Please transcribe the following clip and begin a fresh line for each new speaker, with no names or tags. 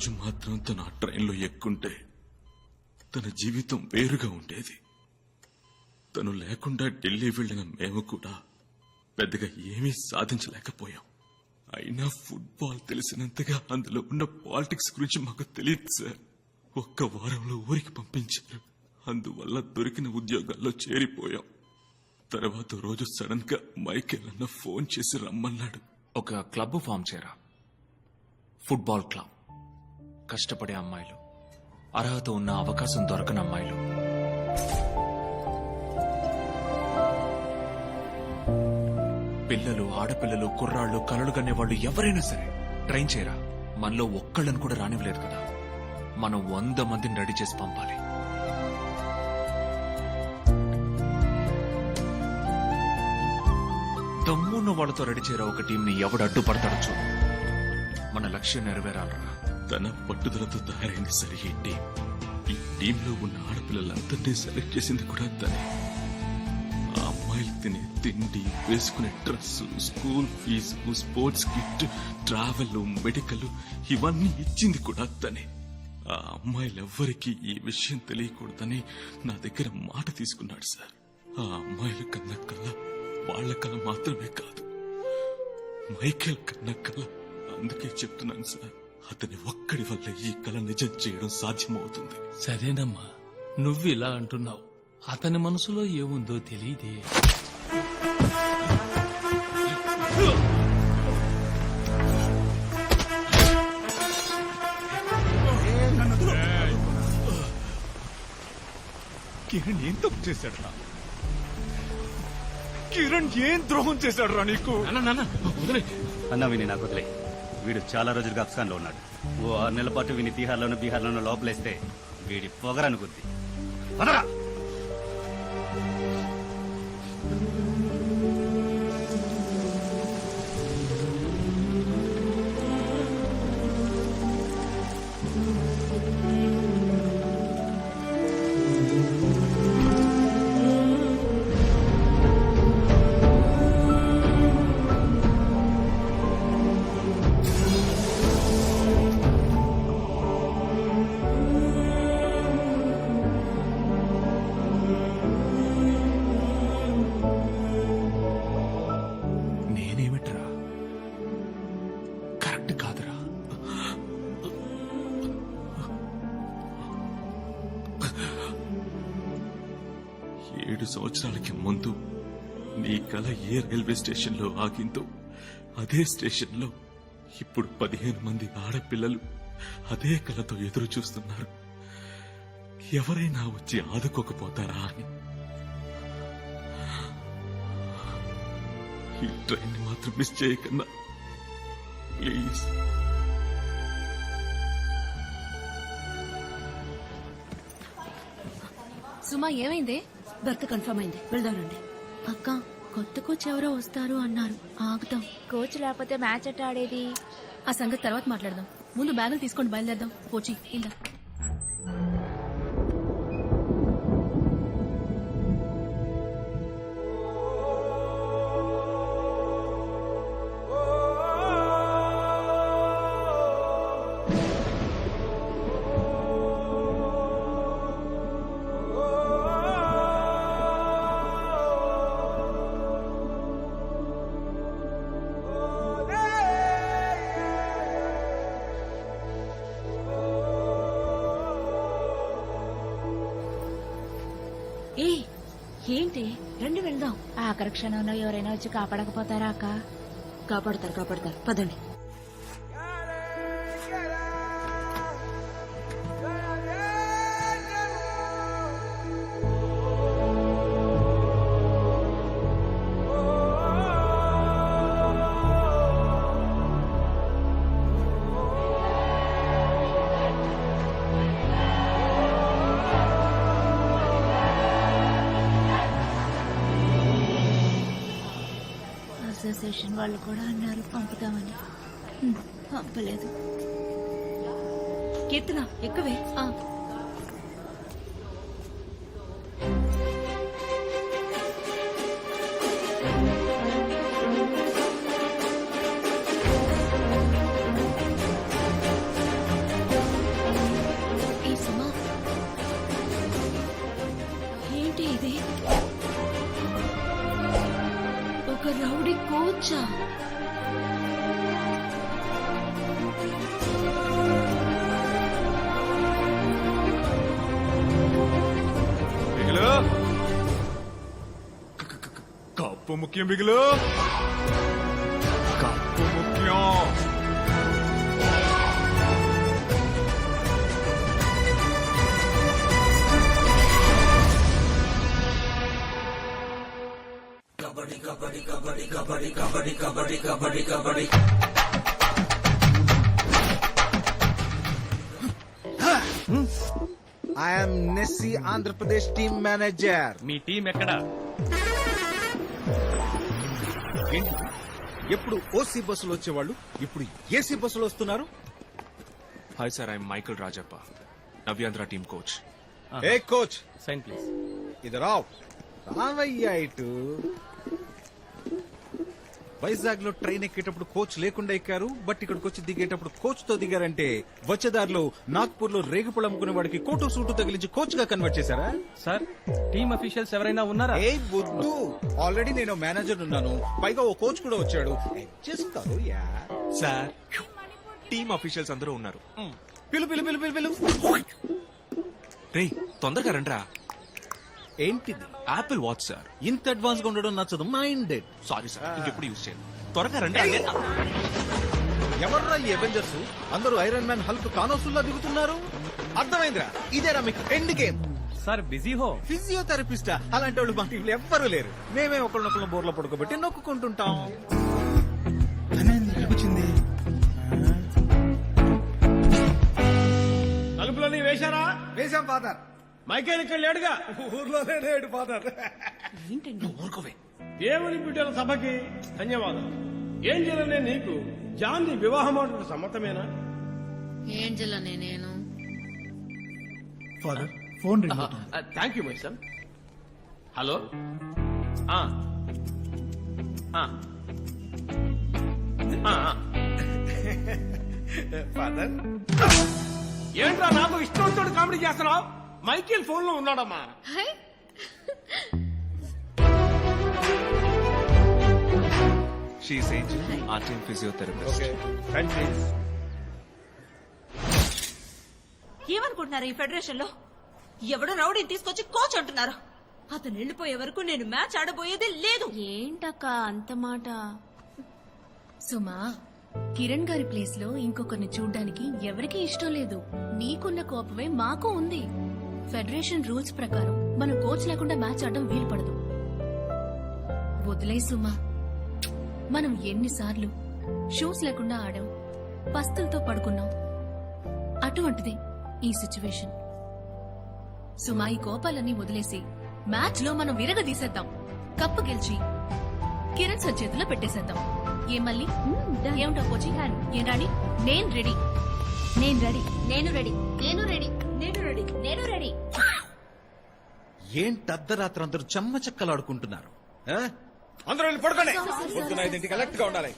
రోజు మాత్రం తను ఆ ట్రైన్లో ఎక్కుంటే తన జీవితం వేరుగా ఉండేది. తను లేకుండా ఢిల్లీ వెళ్ళిన మేము కూడా పెద్దగా ఏమీ సాధించలేకపోయాం. అయినా ఫుట్బాల్ తెలిసినంతగా అందులో ఉన్న పాలిటిక్స్ గురించి మాకు తెలియదు సార్. ఒక్క వారంలో ఊరికి పంపించారు. అందువల్ల దొరికిన ఉద్యోగాల్లో చేరిపోయాం. తర్వాత రోజు సడన్గా మైకేల్ అన్న ఫోన్ చేసి రమ్మన్నాడు.
ఒక క్లబ్ ఫామ్ చేయరా ఫుట్బాల్ క్లబ్. కష్టపడే అమ్మాయిలు. అర్హత ఉన్న అవకాశం దొరకని అమ్మాయిలు. పిల్లలు ఆడపిల్లలు కుర్రాళ్ళు కలలు కనే వాళ్ళు ఎవరైనా సరే ట్రైన్ చేయరా? మనలో ఒక్కళ్ళని కూడా రానివ్వలేదు కదా. మనం వంద మందిని రెడీ చేసి పంపాలి. దమ్మున్న వాళ్ళతో రెడీ చేయరా? ఒక టీంని ఎవడు అడ్డుపడతాడు చూడు. మన లక్ష్యం నెరవేరాలరా?
తన పట్టుదలతో తయారైంది సరే టీం. ఈ టీంలో ఉన్న ఆడపిల్లలందరినీ సెలెక్ట్ చేసింది కూడా తనే. ఆ అమ్మాయిలు తినే తిండి వేసుకునే dress school fees sports kit travel medical ఇవన్నీ ఇచ్చింది కూడా తనే. ఆ అమ్మాయిలెవ్వరికీ ఈ విషయం తెలియకూడదని నా దగ్గర మాట తీసుకున్నాడు సార్. ఆ అమ్మాయిల కన్న కళ వాళ్ళ కళ మాత్రమే కాదు. మైకేల్ కన్న కళ అందుకే చెప్తున్నాను సార్. అతని ఒక్కడి వల్ల ఈ కళ నిజం చేయడం సాధ్యమవుతుంది.
సరేనమ్మా నువ్వు ఇలా అంటున్నావు. అతని మనసులో ఏముందో తెలియదే.
కిరణ్ ఏం తప్పు చేశాడురా? కిరణ్ ఏం ద్రోహం చేశాడురా నీకు?
అన్న విని నాకు వదిలే వీడు చాలా రోజులుగా అఫ్ఘాన్లో ఉన్నాడు. ఓ ఆరు నెలల పాటు విని తీహార్లోనూ బీహార్లోనూ లోపలేస్తే వీడి పొగరనుకుద్ది వదరా
ఏడు సంవత్సరాలకి ముందు నీ కళ ఏ రైల్వే స్టేషన్లో ఆగిందో అదే స్టేషన్లో ఇప్పుడు పదిహేను మంది ఆడపిల్లలు అదే కళతో ఎదురు చూస్తున్నారు. ఎవరైనా వచ్చి ఆదుకోకపోతారా అని. ఈ ట్రైన్ మాత్రం మిస్ చేయకన్నా ప్లీజ్.
సుమా ఏమైంది?
బర్త్ కన్ఫర్మ్ అయింది. వెళ్దాం రండి
అక్క కొత్త కోచ్ ఎవరో వస్తారు అన్నారు. ఆగుతాం.
కోచ్ లేకపోతే మ్యాచ్ ఎట్ట ఆడేది?
ఆ సంగతి తర్వాత మాట్లాడదాం. ముందు బ్యాగులు తీసుకొని బయలుదేరదాం. పోచి ఇలా
ఏంటి? రండి వెళ్దాం.
ఆఖరి క్షణంలో ఎవరైనా వచ్చి కాపాడకపోతారా అక్క?
కాపాడతారు కాపాడతారు. పదండి.
అసోసియేషన్ వాళ్ళు కూడా అన్నారు. పంపుతామని పంపలేదు.
కీర్తన ఎక్కువే. రౌడీ
కప్పు ముఖ్యం బిగులు
I'm Nessie Andhra Pradesh team manager
మీ టీం ఎక్కడా?
ఏంటి? ఎప్పుడు ఓసీ బస్సులు వచ్చేవాళ్ళు? ఇప్పుడు ఏసీ బస్సులు వస్తున్నారు?
Hi sir I'm Michael Rajappa Navyandhra team coach
a coach
sign please
ఇది రావ్ రావయ్యా ఇటు. వైజాగ్లో ట్రైన్ ఎక్కేటప్పుడు కోచ్ లేకుండా ఎక్కారు బట్ ఇక్కడికి వచ్చి దిగేటప్పుడు కోచ్తో దిగారంటే వచ్చేదారిలో నాగ్పూర్లో రేగుపళ్ళు అమ్ముకునే వాడికి కోటు సూటు తగిలించి కోచ్గా కన్వర్ట్ చేశారా?
సార్ టీమ్ అఫీషియల్స్ ఎవరైనా ఉన్నారా?
ఏ బుద్ధు ఆల్రెడీ నేను మేనేజర్ ఉన్నాను. పైగా ఓ కోచ్ కూడా వచ్చాడు. అడ్జస్ట్ కాదు యా.
సార్ టీమ్ అఫీషియల్స్ అందరూ ఉన్నారు.
పిలు పిలు పిలు పిలు పిలు.
రే తొందరగా రండ్రా.
ఏంటిది?
యాపిల్ వాచ్ సార్
ఇంత అడ్వాన్స్గా ఉండడం నచ్చదు. మైండెడ్
సారీ సార్ ఇంకెప్పుడు యూజ్ చేయండి త్వరగా రండి
ఎవర్రా ఈ అవెంజర్స్ అందరూ ఐరన్ మ్యాన్ హల్క్ కానోసుల్లా దిగుతున్నారు? అర్థమైందిరా? ఇదేరా మీకు ఎండ్ గేమ్
సార్ బిజీ హో
ఫిజియోథెరపిస్టా అలాంటి వాళ్ళు మా టీంలో ఎవ్వరూ లేరు. మేమే ఒకళ్ళనొకళ్ళ బోర్లో పడుకోబెట్టి నొక్కుంటుంటాం వచ్చింది.
వేశారా?
వేసాం ఫాదర్
మైకేల్ ఇక్కడ లేడుగా?
ఊర్లోనే లేడు ఫాదర్.
ఊరుకోవే.
దేవుని బిడ్డల సభకి ధన్యవాదాలు. ఏం చేయలే నీకు జాన్ది వివాహం ఆడటం సమ్మతమేనా?
ఏంజల్ అనే నేను?
Father phone
thank you my son hello.
Father.
ఏంట్రా నాకు ఇష్టంతో కామెడీ చేస్తున్నావు? మైకేల్ ఫోన్లో ఉన్నాడమ్మా
షీస్ ఏంజల్ ఆ టీమ్ ఫిజియోథెరపిస్ట్
ఏమనుకుంటున్నారు ఈ ఫెడరేషన్లో ఎవడో రౌడీని తీసుకొచ్చి కోచ్ అంటున్నారు. అతను వెళ్ళిపోయే వరకు నేను మ్యాచ్ ఆడబోయేదే లేదు.
ఏంటక్క అంత మాట? సుమా కిరణ్ గారి ప్లేస్లో ఇంకొకరిని చూడ్డానికి ఎవరికీ ఇష్టం లేదు. నీకున్న కోపమే మాకు ఉంది. ఫెడరేషన్ రూల్స్ ప్రకారం మనం కోచ్ లేకుండా మ్యాచ్ ఆడడం వీలు పడదు వదిలే సుమా. మనం ఎన్నిసార్లు షూస్ లేకుండా ఆడాం పస్తులతో పడుకున్నాం. అటువంటిది ఈ సిచ్యువేషన్. సుమా ఈ కోపాలన్నీ వదిలేసి మ్యాచ్లో మనం విరగదీసేద్దాం కప్పు గెలిచి కిరణ్ సార్ చేతిలో పెట్టేసేద్దాం. ఏం మళ్ళీ? ఏమిటో కోచింగ్ ఏం రాణి? నేను రెడీ. నేను రెడీ. నేను రెడీ. నేను రెడీ. రెడీ. నేను రెడీ.
ఏంటి అర్ధరాత్రి అందరూ చెమ్మ చెక్కలాడుకుంటున్నారు ఆ? అందరూ వెళ్ళి పడుకోండి. పొద్దున ఐదింటికి అలర్ట్గా ఉండాలి.